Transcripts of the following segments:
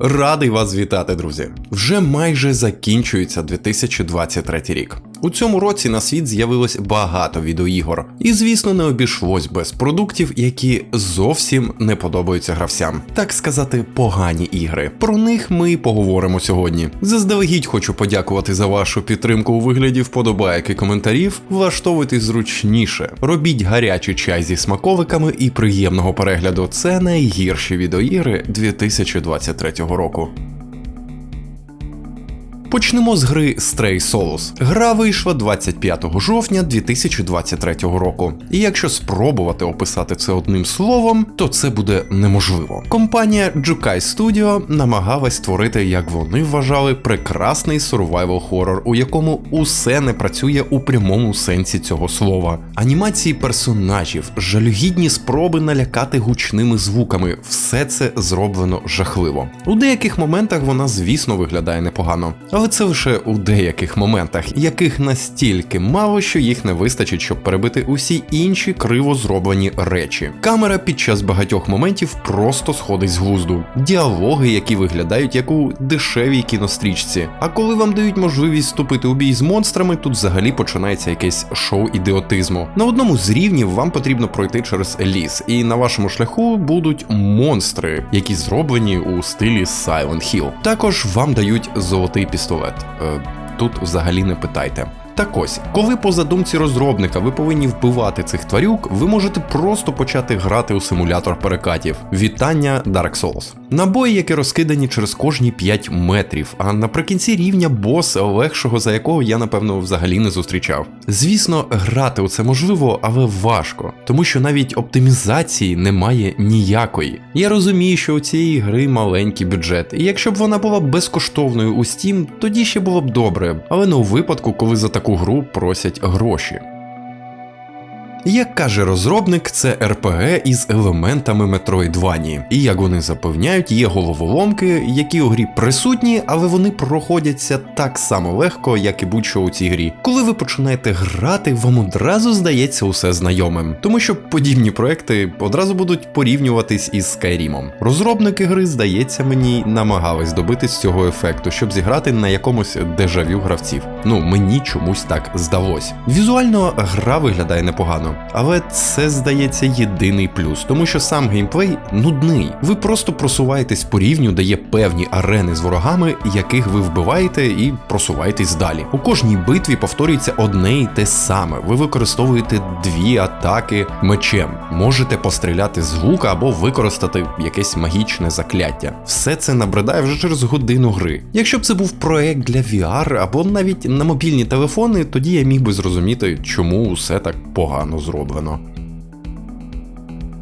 Радий вас вітати, друзі. Вже майже закінчується 2023 рік. У цьому році на світ з'явилось багато відеоігор, і звісно, не обійшлось без продуктів, які зовсім не подобаються гравцям. Так сказати, погані ігри. Про них ми поговоримо сьогодні. Заздалегідь хочу подякувати за вашу підтримку у вигляді вподобайок і коментарів. Влаштовуйтесь зручніше, робіть гарячий чай зі смаковиками і приємного перегляду. Це найгірші відеоігри 2023 року. Почнемо з гри Stray Souls. Гра вийшла 25 жовтня 2023 року. І якщо спробувати описати це одним словом, то це буде неможливо. Компанія Jukai Studio намагалась створити, як вони вважали, прекрасний survival хоррор, у якому усе не працює у прямому сенсі цього слова. Анімації персонажів, жалюгідні спроби налякати гучними звуками, все це зроблено жахливо. У деяких моментах вона, звісно, виглядає непогано. Але це лише у деяких моментах, яких настільки мало, що їх не вистачить, щоб перебити усі інші криво зроблені речі. Камера під час багатьох моментів просто сходить з глузду. Діалоги, які виглядають як у дешевій кінострічці. А коли вам дають можливість вступити у бій з монстрами, тут взагалі починається якесь шоу ідіотизму. На одному з рівнів вам потрібно пройти через ліс, і на вашому шляху будуть монстри, які зроблені у стилі Silent Hill. Також вам дають золотий пістолет. Е, Тут взагалі не питайте. Так ось, коли по задумці розробника ви повинні вбивати цих тварюк, ви можете просто почати грати у симулятор перекатів. Вітання Dark Souls. Набої, які розкидані через кожні 5 метрів, а наприкінці рівня бос, легшого за якого я напевно взагалі не зустрічав. Звісно, грати у це можливо, але важко, тому що навіть оптимізації немає ніякої. Я розумію, що у цієї гри маленький бюджет, і якщо б вона була безкоштовною у Steam, тоді ще було б добре, але не у випадку, коли за таку гру просять гроші. Як каже розробник, це РПГ із елементами Metroidvania. І як вони запевняють, є головоломки, які у грі присутні, але вони проходяться так само легко, як і будь-що у цій грі. Коли ви починаєте грати, вам одразу здається усе знайомим, тому що подібні проекти одразу будуть порівнюватись із Skyrim. Розробники гри, здається, мені намагались добитись цього ефекту, щоб зіграти на якомусь дежавю гравців. Ну мені чомусь так здалось. Візуально гра виглядає непогано. Але це здається єдиний плюс, тому що сам геймплей нудний. Ви просто просуваєтесь по рівню, де є певні арени з ворогами, яких ви вбиваєте, і просуваєтесь далі. У кожній битві повторюється одне і те саме. Ви використовуєте дві атаки мечем, можете постріляти з лука або використати якесь магічне закляття. Все це набридає вже через годину гри. Якщо б це був проект для VR або навіть на мобільні телефони, тоді я міг би зрозуміти, чому усе так погано зроблено.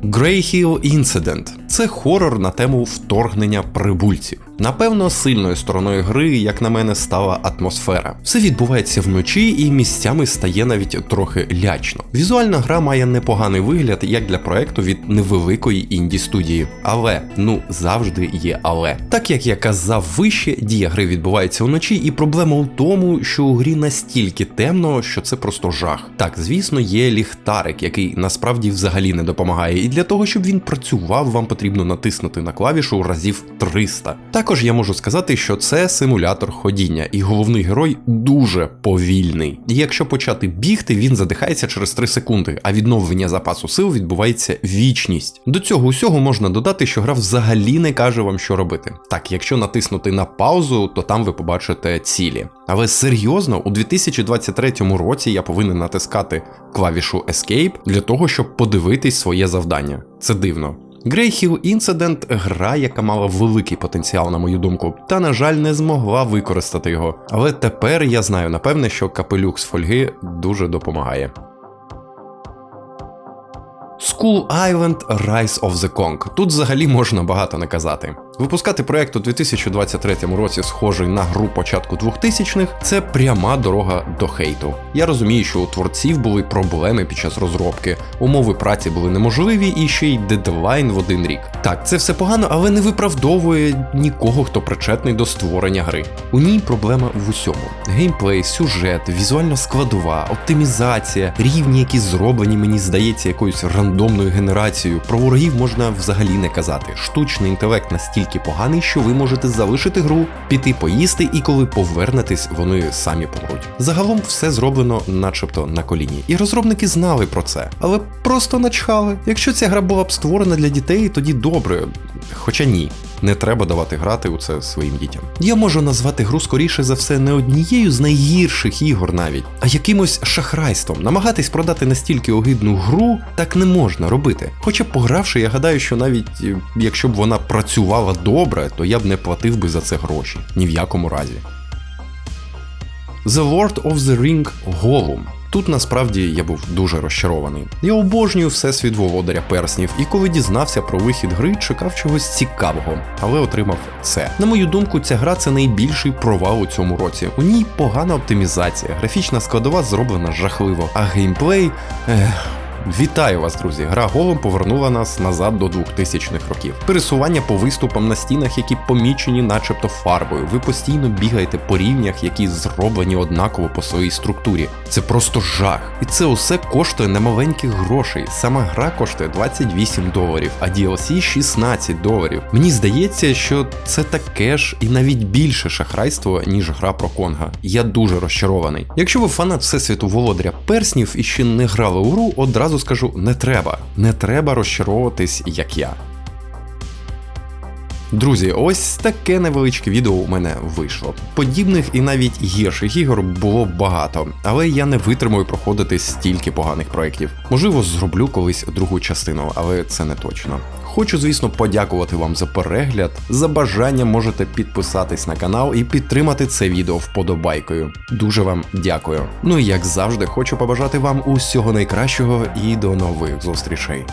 Grey Hill Incident – це хорор на тему вторгнення прибульців. Напевно, сильною стороною гри, як на мене, стала атмосфера. Все відбувається вночі і місцями стає навіть трохи лячно. Візуальна гра має непоганий вигляд як для проекту від невеликої інді студії. Але ну завжди є але. Так як я казав вище, дія гри відбувається вночі, і проблема у тому, що у грі настільки темно, що це просто жах. Так, звісно, є ліхтарик, який насправді взагалі не допомагає, і для того, щоб він працював, вам потрібно натиснути на клавішу разів 300. Також я можу сказати, що це симулятор ходіння, і головний герой дуже повільний. І якщо почати бігти, він задихається через 3 секунди, а відновлення запасу сил відбувається вічність. До цього усього можна додати, що гра взагалі не каже вам, що робити. Так, якщо натиснути на паузу, то там ви побачите цілі. Але серйозно, у 2023 році я повинен натискати клавішу Escape для того, щоб подивитись своє завдання. Це дивно. Grey Hill Incident – гра, яка мала великий потенціал, на мою думку, та, на жаль, не змогла використати його. Але тепер я знаю напевне, що капелюх з фольги дуже допомагає. Skull Island Rise of the Kong. Тут взагалі можна багато не казати. Випускати проект у 2023 році, схожий на гру початку 2000-х, це пряма дорога до хейту. Я розумію, що у творців були проблеми під час розробки, умови праці були неможливі і ще й дедлайн в один рік. Так, це все погано, але не виправдовує нікого, хто причетний до створення гри. У ній проблема в усьому: геймплей, сюжет, візуальна складова, оптимізація, рівні, які зроблені, мені здається, якоюсь рандомною генерацією. Про ворогів можна взагалі не казати. Штучний інтелект настільки настільки поганий, що ви можете залишити гру, піти поїсти, і коли повернетесь, вони самі помруть. Загалом все зроблено, начебто, на коліні. І розробники знали про це, але просто начхали. Якщо ця гра була б створена для дітей, тоді добре. Хоча ні. Не треба давати грати у це своїм дітям. Я можу назвати гру скоріше за все не однією з найгірших ігор навіть, а якимось шахрайством. Намагатись продати настільки огидну гру так не можна робити. Хоча погравши, я гадаю, що навіть е, якщо б вона працювала добре, то я б не платив би за це гроші. Ні в якому разі. The Lord of the Ring Gollum. Тут насправді я був дуже розчарований. Я обожнюю всесвіт володаря перснів, і коли дізнався про вихід гри, чекав чогось цікавого, але отримав це. На мою думку, ця гра це найбільший провал у цьому році. У ній погана оптимізація, графічна складова зроблена жахливо, а геймплей. Ех, Вітаю вас, друзі! Гра голом повернула нас назад до 2000-х років. Пересування по виступам на стінах, які помічені, начебто фарбою. Ви постійно бігаєте по рівнях, які зроблені однаково по своїй структурі. Це просто жах. І це усе коштує немаленьких грошей. Сама гра коштує 28 доларів, а DLC 16 доларів. Мені здається, що це таке ж і навіть більше шахрайство, ніж гра про Конга. Я дуже розчарований. Якщо ви фанат всесвіту володаря перснів і ще не грали у гру, одразу скажу: не треба. Не треба розчаровуватись, як я. Друзі, ось таке невеличке відео у мене вийшло. Подібних і навіть гірших ігор було багато, але я не витримую проходити стільки поганих проєктів. Можливо, зроблю колись другу частину, але це не точно. Хочу, звісно, подякувати вам за перегляд. За бажання можете підписатись на канал і підтримати це відео вподобайкою. Дуже вам дякую. Ну і як завжди, хочу побажати вам усього найкращого і до нових зустрічей.